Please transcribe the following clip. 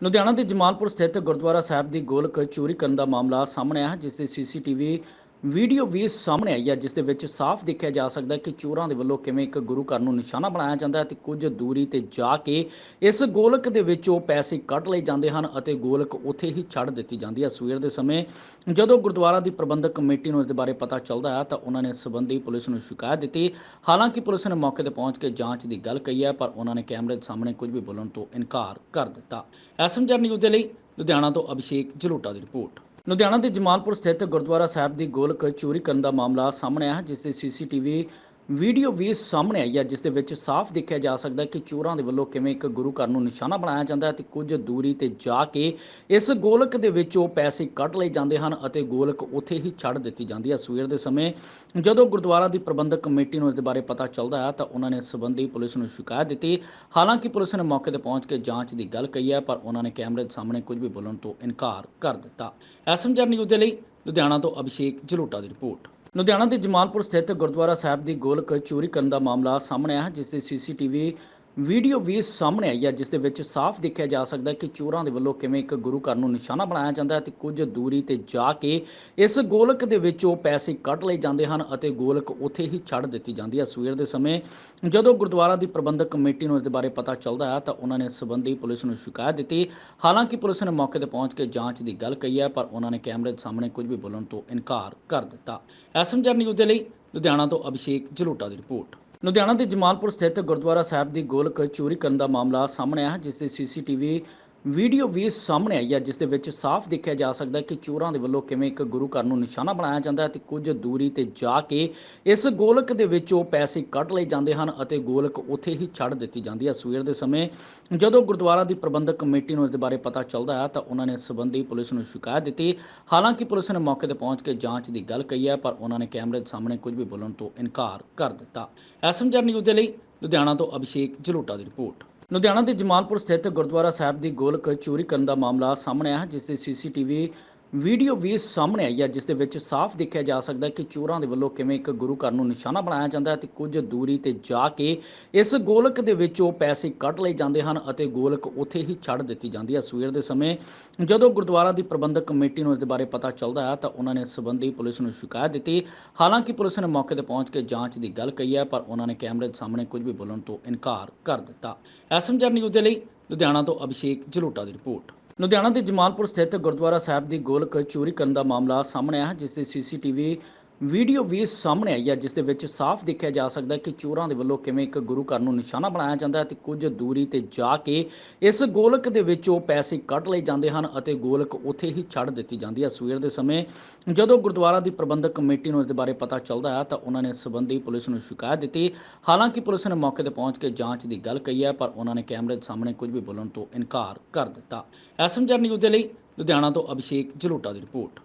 ਲੁਧਿਆਣਾ ਦੇ ਜਮਾਲਪੁਰ ਸਥਿਤ ਗੁਰਦੁਆਰਾ ਸਾਹਿਬ ਦੀ ਗੋਲਕ ਚੋਰੀ ਕਰਨ ਦਾ ਮਾਮਲਾ ਸਾਹਮਣੇ ਆਇਆ ਹੈ, ਜਿਸ ਦੀ ਸੀਸੀਟੀਵੀ ਵੀਡੀਓ ਵੀ ਸਾਹਮਣੇ ਆਈ ਹੈ, ਜਿਸ ਦੇ ਵਿੱਚ ਸਾਫ਼ ਦੇਖਿਆ ਜਾ ਸਕਦਾ ਹੈ ਕਿ ਚੋਰਾਂ ਦੇ ਵੱਲੋਂ ਕਿਵੇਂ ਇੱਕ ਗੁਰੂ ਘਰ ਨੂੰ ਨਿਸ਼ਾਨਾ ਬਣਾਇਆ ਜਾਂਦਾ ਹੈ ਤੇ ਕੁਝ ਦੂਰੀ ਤੇ ਜਾ ਕੇ ਇਸ ਗੋਲਕ ਦੇ ਵਿੱਚੋਂ ਪੈਸੇ ਕੱਢ ਲਏ ਜਾਂਦੇ ਹਨ ਅਤੇ ਗੋਲਕ ਉੱਥੇ ਹੀ ਛੱਡ ਦਿੱਤੀ ਜਾਂਦੀ ਹੈ। ਸਵੇਰ ਦੇ ਸਮੇਂ ਜਦੋਂ ਗੁਰਦੁਆਰਾ ਦੀ ਪ੍ਰਬੰਧਕ ਕਮੇਟੀ ਨੂੰ ਇਸ ਦੇ ਬਾਰੇ ਪਤਾ ਚੱਲਦਾ ਹੈ, ਤਾਂ ਉਹਨਾਂ ਨੇ ਇਸ ਸੰਬੰਧੀ ਪੁਲਿਸ ਨੂੰ ਸ਼ਿਕਾਇਤ ਦਿੱਤੀ। ਹਾਲਾਂਕਿ ਪੁਲਿਸ ਨੇ ਮੌਕੇ ਤੇ ਪਹੁੰਚ ਕੇ ਜਾਂਚ ਦੀ ਗੱਲ ਕਹੀ ਹੈ, ਪਰ ਉਹਨਾਂ ਨੇ ਕੈਮਰੇ ਦੇ ਸਾਹਮਣੇ ਕੁਝ ਵੀ ਬੋਲਣ ਤੋਂ ਇਨਕਾਰ ਕਰ ਦਿੱਤਾ। ਐਸਐਮਜਰ ਨਿਊਜ਼ ਦੇ ਲਈ ਲੁਧਿਆਣਾ ਤੋਂ ਅਭਿਸ਼ੇਕ ਜਲੋਟਾ ਦੀ ਰਿਪੋਰਟ। ਲੁਧਿਆਣਾ ਦੇ ਜਮਾਲਪੁਰ ਸਥਿਤ ਗੁਰਦੁਆਰਾ ਸਾਹਿਬ ਦੀ ਗੋਲਕ ਚੋਰੀ ਕਰਨ ਦਾ ਮਾਮਲਾ ਸਾਹਮਣੇ ਆਇਆ ਹੈ, ਜਿਸ ਦੀ ਸੀਸੀਟੀਵੀ ਵੀਡੀਓ ਵੀ ਸਾਹਮਣੇ ਆਈ ਹੈ, ਜਿਸ ਦੇ ਵਿੱਚ ਸਾਫ਼ ਦੇਖਿਆ ਜਾ ਸਕਦਾ ਹੈ ਕਿ ਚੋਰਾਂ ਦੇ ਵੱਲੋਂ ਕਿਵੇਂ ਇੱਕ ਗੁਰੂ ਘਰ ਨੂੰ ਨਿਸ਼ਾਨਾ ਬਣਾਇਆ ਜਾਂਦਾ ਹੈ ਤੇ ਕੁਝ ਦੂਰੀ ਤੇ ਜਾ ਕੇ ਇਸ ਗੋਲਕ ਦੇ ਵਿੱਚੋਂ ਪੈਸੇ ਕੱਢ ਲਏ ਜਾਂਦੇ ਹਨ ਅਤੇ ਗੋਲਕ ਉੱਥੇ ਹੀ ਛੱਡ ਦਿੱਤੀ ਜਾਂਦੀ ਹੈ। ਸਵੇਰ ਦੇ ਸਮੇਂ ਜਦੋਂ ਗੁਰਦੁਆਰਾ ਦੀ ਪ੍ਰਬੰਧਕ ਕਮੇਟੀ ਨੂੰ ਇਸ ਦੇ ਬਾਰੇ ਪਤਾ ਚੱਲਦਾ ਹੈ ਤਾਂ ਉਹਨਾਂ ਨੇ ਇਸ ਸੰਬੰਧੀ ਪੁਲਿਸ ਨੂੰ ਸ਼ਿਕਾਇਤ ਦਿੱਤੀ। ਹਾਲਾਂਕਿ ਪੁਲਿਸ ਨੇ ਮੌਕੇ ਤੇ ਪਹੁੰਚ ਕੇ ਜਾਂਚ ਦੀ ਗੱਲ ਕਹੀ ਹੈ, ਪਰ ਉਹਨਾਂ ਨੇ ਕੈਮਰੇ ਦੇ ਸਾਹਮਣੇ ਕੁਝ ਵੀ ਬੋਲਣ ਤੋਂ ਇਨਕਾਰ ਕਰ ਦਿੱਤਾ। ਐਸਐਮਜਰ ਨਿਊਜ਼ ਦੇ ਲਈ ਲੁਧਿਆਣਾ ਤੋਂ ਅਭਿਸ਼ੇਕ ਜਲੋਟਾ ਦੀ ਰਿਪੋਰਟ। ਲੁਧਿਆਣਾ ਦੇ ਜਮਾਲਪੁਰ ਸਥਿਤ ਗੁਰਦੁਆਰਾ ਸਾਹਿਬ ਦੀ ਗੋਲਕ ਚੋਰੀ ਕਰਨ ਦਾ ਮਾਮਲਾ ਸਾਹਮਣੇ ਆਇਆ ਹੈ, ਜਿਸ ਦੀ ਸੀਸੀਟੀਵੀ ਵੀਡੀਓ ਵੀ ਸਾਹਮਣੇ ਆਈ ਹੈ, ਜਿਸ ਦੇ ਵਿੱਚ ਸਾਫ਼ ਦੇਖਿਆ ਜਾ ਸਕਦਾ ਹੈ ਕਿ ਚੋਰਾਂ ਦੇ ਵੱਲੋਂ ਕਿਵੇਂ ਇੱਕ ਗੁਰੂ ਘਰ ਨੂੰ ਨਿਸ਼ਾਨਾ ਬਣਾਇਆ ਜਾਂਦਾ ਹੈ ਤੇ ਕੁਝ ਦੂਰੀ ਤੇ ਜਾ ਕੇ ਇਸ ਗੋਲਕ ਦੇ ਵਿੱਚ ਉਹ ਪੈਸੇ ਕੱਢ ਲਏ ਜਾਂਦੇ ਹਨ ਅਤੇ ਗੋਲਕ ਉੱਥੇ ਹੀ ਛੱਡ ਦਿੱਤੀ ਜਾਂਦੀ ਹੈ। ਸਵੇਰ ਦੇ ਸਮੇਂ ਜਦੋਂ ਗੁਰਦੁਆਰਾ ਦੀ ਪ੍ਰਬੰਧਕ ਕਮੇਟੀ ਨੂੰ ਇਸ ਦੇ ਬਾਰੇ ਪਤਾ ਚੱਲਦਾ ਹੈ ਤਾਂ ਉਹਨਾਂ ਨੇ ਇਸ ਸੰਬੰਧੀ ਪੁਲਿਸ ਨੂੰ ਸ਼ਿਕਾਇਤ ਦਿੱਤੀ। ਹਾਲਾਂਕਿ ਪੁਲਿਸ ਨੇ ਮੌਕੇ ਤੇ ਪਹੁੰਚ ਕੇ ਜਾਂਚ ਦੀ ਗੱਲ ਕਹੀ ਹੈ, ਪਰ ਉਹਨਾਂ ਨੇ ਕੈਮਰੇ ਦੇ ਸਾਹਮਣੇ ਕੁਝ ਵੀ ਬੋਲਣ ਤੋਂ ਇਨਕਾਰ ਕਰ ਦਿੱਤਾ। ਐਸਐਮਜਰ ਨਿਊਜ਼ ਦੇ ਲਈ ਲੁਧਿਆਣਾ ਤੋਂ ਅਭਿਸ਼ੇਕ ਜਲੋਟਾ ਦੀ ਰਿਪੋਰਟ। ਲੁਧਿਆਣਾ ਦੇ ਜਮਾਲਪੁਰ ਸਥਿਤ ਗੁਰਦੁਆਰਾ ਸਾਹਿਬ ਦੀ ਗੋਲਕ ਚੋਰੀ ਕਰਨ ਦਾ ਮਾਮਲਾ ਸਾਹਮਣੇ ਆਇਆ ਹੈ, ਜਿਸ ਦੀ ਸੀਸੀਟੀਵੀ ਵੀਡੀਓ ਵੀ ਸਾਹਮਣੇ ਆਈ ਹੈ, ਜਿਸ ਦੇ ਵਿੱਚ ਸਾਫ਼ ਦੇਖਿਆ ਜਾ ਸਕਦਾ ਹੈ ਕਿ ਚੋਰਾਂ ਦੇ ਵੱਲੋਂ ਕਿਵੇਂ ਇੱਕ ਗੁਰੂ ਘਰ ਨੂੰ ਨਿਸ਼ਾਨਾ ਬਣਾਇਆ ਜਾਂਦਾ ਹੈ ਤੇ ਕੁਝ ਦੂਰੀ ਤੇ ਜਾ ਕੇ ਇਸ ਗੋਲਕ ਦੇ ਵਿੱਚੋਂ ਪੈਸੇ ਕੱਢ ਲਏ ਜਾਂਦੇ ਹਨ ਅਤੇ ਗੋਲਕ ਉੱਥੇ ਹੀ ਛੱਡ ਦਿੱਤੀ ਜਾਂਦੀ ਹੈ। ਸਵੇਰ ਦੇ ਸਮੇਂ ਜਦੋਂ ਗੁਰਦੁਆਰਾ ਦੀ ਪ੍ਰਬੰਧਕ ਕਮੇਟੀ ਨੂੰ ਇਸ ਦੇ ਬਾਰੇ ਪਤਾ ਚੱਲਦਾ ਹੈ ਤਾਂ ਉਹਨਾਂ ਨੇ ਇਸ ਸੰਬੰਧੀ ਪੁਲਿਸ ਨੂੰ ਸ਼ਿਕਾਇਤ ਦਿੱਤੀ। ਹਾਲਾਂਕਿ ਪੁਲਿਸ ਨੇ ਮੌਕੇ ਤੇ ਪਹੁੰਚ ਕੇ ਜਾਂਚ ਦੀ ਗੱਲ ਕਹੀ ਹੈ, ਪਰ ਉਹਨਾਂ ਨੇ ਕੈਮਰੇ ਦੇ ਸਾਹਮਣੇ ਕੁਝ ਵੀ ਬੋਲਣ ਤੋਂ ਇਨਕਾਰ ਕਰ ਦਿੱਤਾ। ਐਸਐਮਜਰ ਨਿਊਜ਼ ਦੇ ਲਈ ਲੁਧਿਆਣਾ ਤੋਂ ਅਭਿਸ਼ੇਕ ਜਲੋਟਾ ਦੀ ਰਿਪੋਰਟ। ਲੁਧਿਆਣਾ ਦੇ ਜਮਾਲਪੁਰ ਸਥਿਤ ਗੁਰਦੁਆਰਾ ਸਾਹਿਬ ਦੀ ਗੋਲਕ ਚੋਰੀ ਕਰਨ ਦਾ ਮਾਮਲਾ ਸਾਹਮਣੇ ਆਇਆ ਹੈ, ਜਿਸ ਦੀ ਸੀਸੀਟੀਵੀ ਵੀਡੀਓ ਵੀ ਸਾਹਮਣੇ ਆਈ ਹੈ, ਜਿਸ ਦੇ ਵਿੱਚ ਸਾਫ਼ ਦੇਖਿਆ ਜਾ ਸਕਦਾ ਹੈ ਕਿ ਚੋਰਾਂ ਦੇ ਵੱਲੋਂ ਕਿਵੇਂ ਇੱਕ ਗੁਰੂ ਘਰ ਨੂੰ ਨਿਸ਼ਾਨਾ ਬਣਾਇਆ ਜਾਂਦਾ ਹੈ ਤੇ ਕੁਝ ਦੂਰੀ ਤੇ ਜਾ ਕੇ ਇਸ ਗੋਲਕ ਦੇ ਵਿੱਚੋਂ ਪੈਸੇ ਕੱਢ ਲਏ ਜਾਂਦੇ ਹਨ ਅਤੇ ਗੋਲਕ ਉੱਥੇ ਹੀ ਛੱਡ ਦਿੱਤੀ ਜਾਂਦੀ ਹੈ। ਸਵੇਰ ਦੇ ਸਮੇਂ ਜਦੋਂ ਗੁਰਦੁਆਰਾ ਦੀ ਪ੍ਰਬੰਧਕ ਕਮੇਟੀ ਨੂੰ ਇਸ ਦੇ ਬਾਰੇ ਪਤਾ ਚੱਲਦਾ ਹੈ ਤਾਂ ਉਹਨਾਂ ਨੇ ਇਸ ਸੰਬੰਧੀ ਪੁਲਿਸ ਨੂੰ ਸ਼ਿਕਾਇਤ ਦਿੱਤੀ। ਹਾਲਾਂਕਿ ਪੁਲਿਸ ਨੇ ਮੌਕੇ ਤੇ ਪਹੁੰਚ ਕੇ ਜਾਂਚ ਦੀ ਗੱਲ ਕਹੀ ਹੈ, ਪਰ ਉਹਨਾਂ ਨੇ ਕੈਮਰੇ ਦੇ ਸਾਹਮਣੇ ਕੁਝ ਵੀ ਬੋਲਣ ਤੋਂ ਇਨਕਾਰ ਕਰ ਦਿੱਤਾ। ਐਸਐਮਜਰ ਨਿਊਜ਼ ਦੇ ਲਈ ਲੁਧਿਆਣਾ ਤੋਂ ਅਭਿਸ਼ੇਕ ਜਲੋਟਾ ਦੀ ਰਿਪੋਰਟ। ਲੁਧਿਆਣਾ ਦੇ ਜਮਾਲਪੁਰ ਸਥਿਤ ਗੁਰਦੁਆਰਾ ਸਾਹਿਬ ਦੀ ਗੋਲਕ ਚੋਰੀ ਕਰਨ ਦਾ ਮਾਮਲਾ ਸਾਹਮਣੇ ਆਇਆ ਹੈ, ਜਿਸ ਦੀ ਸੀਸੀਟੀਵੀ ਵੀਡੀਓ ਵੀ ਸਾਹਮਣੇ ਆਈ ਹੈ, ਜਿਸ ਦੇ ਵਿੱਚ ਸਾਫ਼ ਦੇਖਿਆ ਜਾ ਸਕਦਾ ਹੈ ਕਿ ਚੋਰਾਂ ਦੇ ਵੱਲੋਂ ਕਿਵੇਂ ਇੱਕ ਗੁਰੂ ਘਰ ਨੂੰ ਨਿਸ਼ਾਨਾ ਬਣਾਇਆ ਜਾਂਦਾ ਹੈ ਤੇ ਕੁਝ ਦੂਰੀ ਤੇ ਜਾ ਕੇ ਇਸ ਗੋਲਕ ਦੇ ਵਿੱਚੋਂ ਪੈਸੇ ਕੱਢ ਲਏ ਜਾਂਦੇ ਹਨ ਅਤੇ ਗੋਲਕ ਉੱਥੇ ਹੀ ਛੱਡ ਦਿੱਤੀ ਜਾਂਦੀ ਹੈ। ਸਵੇਰ ਦੇ ਸਮੇਂ ਜਦੋਂ ਗੁਰਦੁਆਰਾ ਦੀ ਪ੍ਰਬੰਧਕ ਕਮੇਟੀ ਨੂੰ ਇਸ ਦੇ ਬਾਰੇ ਪਤਾ ਚੱਲਦਾ ਹੈ, ਤਾਂ ਉਹਨਾਂ ਨੇ ਇਸ ਸੰਬੰਧੀ ਪੁਲਿਸ ਨੂੰ ਸ਼ਿਕਾਇਤ ਦਿੱਤੀ। ਹਾਲਾਂਕਿ ਪੁਲਿਸ ਨੇ ਮੌਕੇ ਤੇ ਪਹੁੰਚ ਕੇ ਜਾਂਚ ਦੀ ਗੱਲ ਕਹੀ ਹੈ, ਪਰ ਉਹਨਾਂ ਨੇ ਕੈਮਰੇ ਦੇ ਸਾਹਮਣੇ ਕੁਝ ਵੀ ਬੋਲਣ ਤੋਂ ਇਨਕਾਰ ਕਰ ਦਿੱਤਾ। ਐਸਐਮਜਰ ਨਿਊਜ਼ ਦੇ ਲਈ ਲੁਧਿਆਣਾ ਤੋਂ ਅਭਿਸ਼ੇਕ ਜਲੋਟਾ ਦੀ ਰਿਪੋਰਟ।